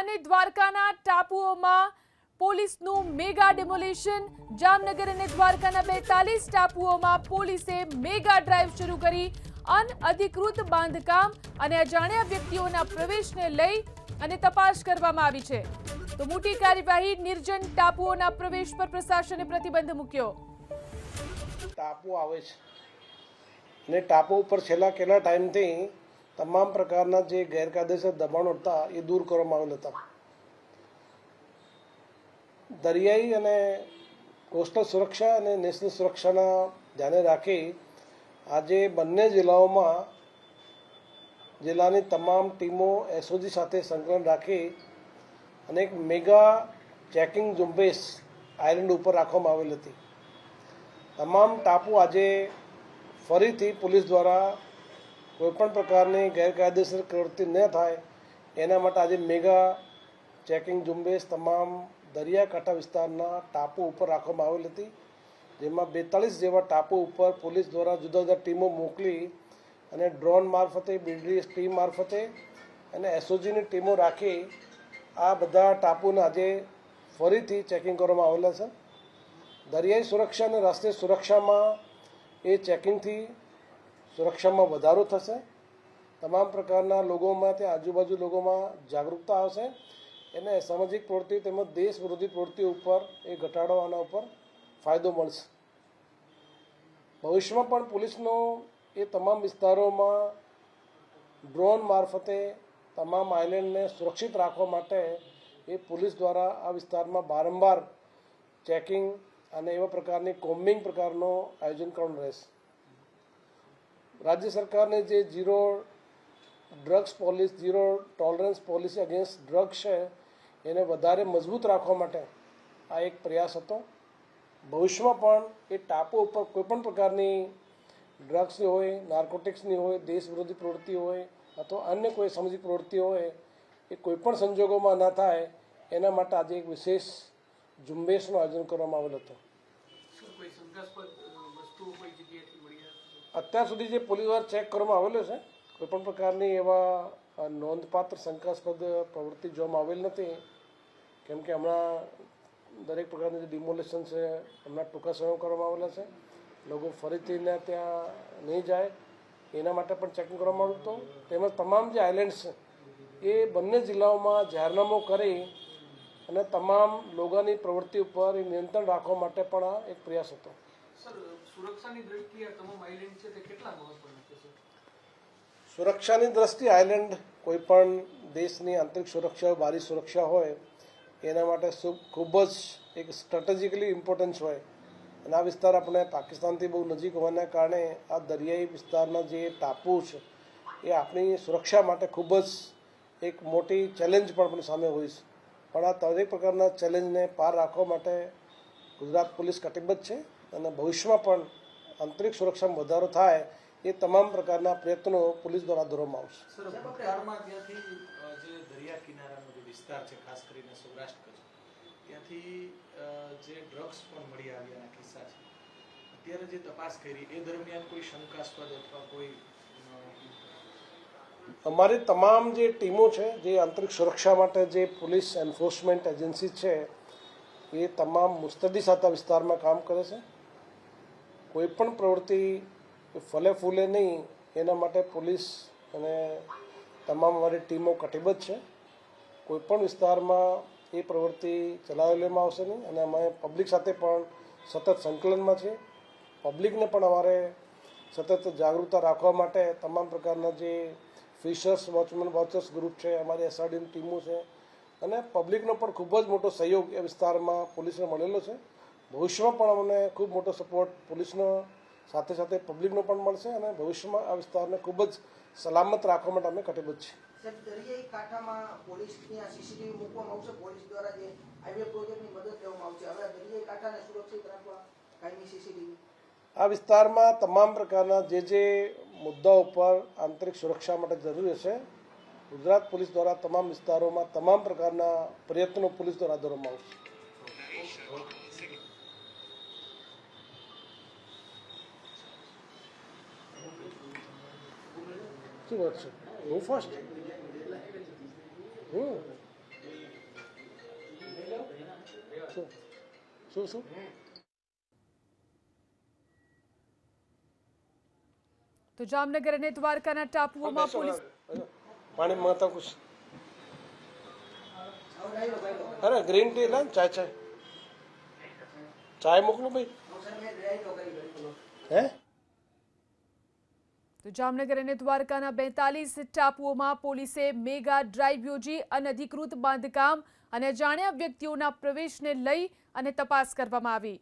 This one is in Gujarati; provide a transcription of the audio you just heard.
અને દ્વારકાના ટાપુઓમાં પોલીસનું મેગા ડેમોલેશન. જામનગર અને દ્વારકાના બેતાલીસ ટાપુઓમાં પોલીસે મેગા ડ્રાઈવ શરૂ કરી અનઅધિકૃત બાંધકામ અને અજાણ્યા વ્યક્તિઓના પ્રવેશને લઈ અને તપાસ કરવામાં આવી છે. તો મોટી કાર્યવાહી નિર્જન ટાપુઓના પ્રવેશ પર પ્રશાસને પ્રતિબંધ મૂક્યો. ટાપુ આવે છે. ટાપુ ઉપર છેલ્લા કેટલા ટાઈમથી તમામ પ્રકારના જે ગેરકાયદેસર દબાણો હતા એ દૂર કરવામાં આવેલ હતા. દરિયાઈ અને કોસ્ટલ સુરક્ષા અને નેશનલ સુરક્ષાના ધ્યાને રાખી આજે બંને જિલ્લાઓમાં જિલ્લાની તમામ ટીમો એસઓજી સાથે સંકલન રાખી અને એક મેગા ચેકિંગ ઝુંબેશ આઇલેન્ડ ઉપર રાખવામાં આવેલ હતી. તમામ ટાપુ આજે ફરીથી પોલીસ દ્વારા કોઈપણ પ્રકારની ગેરકાયદેસર પ્રવૃત્તિ ન થાય, એના માટે આજે મેગા ચેકિંગ ઝુંબેશ તમામ દરિયાકાંઠા વિસ્તારના ટાપુ ઉપર રાખવામાં આવેલ હતી, જેમાં બેતાલીસ જેવા ટાપુ ઉપર પોલીસ દ્વારા જુદા જુદા ટીમો મોકલી અને ડ્રોન મારફતે બિલ્ડરી ટીમ મારફતે અને એસઓજીની ટીમો રાખી આ બધા ટાપુને આજે ફરીથી ચેકિંગ કરવામાં આવેલા છે. દરિયાઈ સુરક્ષા અને રાષ્ટ્રીય સુરક્ષામાં એ ચેકિંગથી સુરક્ષામાં વધારો થશે. તમામ પ્રકારના લોકોમાં ત્યાં આજુબાજુ લોકોમાં જાગૃતતા આવશે. એને સામાજિક પ્રવૃત્તિ તેમજ દેશ વિરોધી પ્રવૃત્તિ ઉપર એ ઘટાડો આના ઉપર ફાયદો મળશે. ભવિષ્યમાં પણ પોલીસનો એ તમામ વિસ્તારોમાં ડ્રોન મારફતે તમામ આઇલેન્ડને સુરક્ષિત રાખવા માટે એ પોલીસ દ્વારા આ વિસ્તારમાં વારંવાર ચેકિંગ અને એવા પ્રકારની કોમ્બિંગ પ્રકારનો આયોજન કરવાનું રહેશે. રાજ્ય સરકારને જે zero drugs policy zero tolerance policy against drugs છે, એને વધારે મજબૂત રાખવા માટે આ એક પ્રયાસ હતો. ભવિષ્યમાં પણ એ ટાપુ ઉપર કોઈપણ પ્રકારની ડ્રગ્સની હોય નાર્કોટિક્સની હોય, દેશ વિરોધી પ્રવૃત્તિ હોય અથવા અન્ય કોઈ સામાજિક પ્રવૃત્તિ હોય, એ કોઈપણ સંજોગોમાં ના થાય, એના માટે આજે એક વિશેષ ઝુંબેશનું આયોજન કરવામાં આવેલ હતું. અત્યાર સુધી જે પોલીસ દ્વારા ચેક કરવામાં આવેલો છે, કોઈપણ પ્રકારની એવા નોંધપાત્ર શંકાસ્પદ પ્રવૃત્તિ જોવામાં આવેલ નથી, કેમ કે હમણાં દરેક પ્રકારની જે ડિમોલેશન છે, હમણાં ટૂંકા સમય કરવામાં આવેલા છે, લોકો ફરીથી ત્યાં નહીં જાય, એના માટે પણ ચેકિંગ કરવામાં આવ્યું હતું. તેમજ તમામ જે આઇલેન્ડ્સ છે, એ બંને જિલ્લાઓમાં જાહેરનામું કરી અને તમામ લોકોની પ્રવૃત્તિ ઉપર નિયંત્રણ રાખવા માટે પણ આ એક પ્રયાસ હતો. સુરક્ષાની દ્રષ્ટિએ તમામ આઇલેન્ડ છે તે કેટલા મહત્વના છે સર સુરક્ષાની દ્રષ્ટિએ આઇલેન્ડ કોઈ પણ દેશની આંતરિક સુરક્ષા, બારી સુરક્ષા હોય, એના માટે ખૂબ જ એક સ્ટ્રેટેજિકલી ઇમ્પોર્ટન્સ હોય. અને આ વિસ્તાર આપણે પાકિસ્તાનથી બહુ નજીક હોવાના કારણે આ દરિયાઈ વિસ્તારના જે ટાપુ છે, એ આપણી સુરક્ષા માટે ખૂબ જ એક મોટી ચેલેન્જ પણ સામે હોય છે. પણ આ દરેક પ્રકારના ચેલેન્જને પાર રાખવા માટે ગુજરાત પોલીસ કટિબદ્ધ છે અને ભવિષ્યમાં પણ આંતરિક સુરક્ષામાં વધારો થાય એ તમામ પ્રકારના પ્રયત્નો પોલીસ દ્વારા દોરવામાં આવશે. ત્યાંથી જે દરિયા કિનારાનો જે વિસ્તાર છે ખાસ કરીને સૌરાષ્ટ્ર કચ્છ ત્યાંથી જે ડ્રગ્સ પણ મળી આવ્યાના કિસ્સા છે. અત્યારે જે તપાસ કરી એ દરમિયાન કોઈ શંકાસ્પદ અથવા કોઈ અમારી તમામ જે ટીમો છે જે આંતરિક સુરક્ષા માટે જે પોલીસ એન્ફોર્સમેન્ટ એજન્સી છે એ તમામ મુસ્તદી સાતા વિસ્તારમાં કામ કરે છે. કોઈ પણ પ્રવૃત્તિ ફલે ફૂલે નહીં, એના માટે પોલીસ અને તમામ અમારી ટીમો કટિબદ્ધ છે. કોઈ પણ વિસ્તારમાં એ પ્રવૃત્તિ ચલાવી લેવામાં આવશે નહીં અને અમે પબ્લિક સાથે પણ સતત સંકલનમાં છે પબ્લિકને પણ અમારે સતત જાગૃતતા રાખવા માટે તમામ પ્રકારના જે ફિશર્સ, વોચમેન, વોચર્સ ગ્રુપ છે, અમારી એસઆરડીની ટીમો છે અને પબ્લિકનો પણ ખૂબ જ મોટો સહયોગ એ વિસ્તારમાં પોલીસને મળેલો છે. ભવિષ્યમાં પણ અમને ખૂબ મોટો સપોર્ટ પોલીસનો સાથે સાથે પબ્લિકનો પણ મળશે અને ભવિષ્યમાં આ વિસ્તારને ખૂબ જ સલામત રાખવા માટે અમે કટિબદ્ધ છીએ. મદદ આ વિસ્તારમાં તમામ પ્રકારના જે જે મુદ્દાઓ ઉપર આંતરિક સુરક્ષા માટે જરૂરી હશે ગુજરાત પોલીસ દ્વારા તમામ વિસ્તારોમાં તમામ પ્રકારના પ્રયત્નો પોલીસ દ્વારા દોરવામાં આવશે. શું વાત છે? હું ફાસ્ટ હમ. શું? શું તો જામનગર અને દ્વારકાના ટાપુઓમાં પોલીસ. પાણી માતા કુછ અરે ગ્રીન ટી લે ચાય ચાય. ચાય મોકલું ભાઈ. હે? તો જામનગર અને દ્વારકાના બેતાલીસ ટાપુઓમાં પોલીસે મેગા ડ્રાઈવ યોજી અનધિકૃત બાંધકામ અને અજાણ્યા વ્યક્તિઓના પ્રવેશને લઈ અને તપાસ કરવામાં આવી.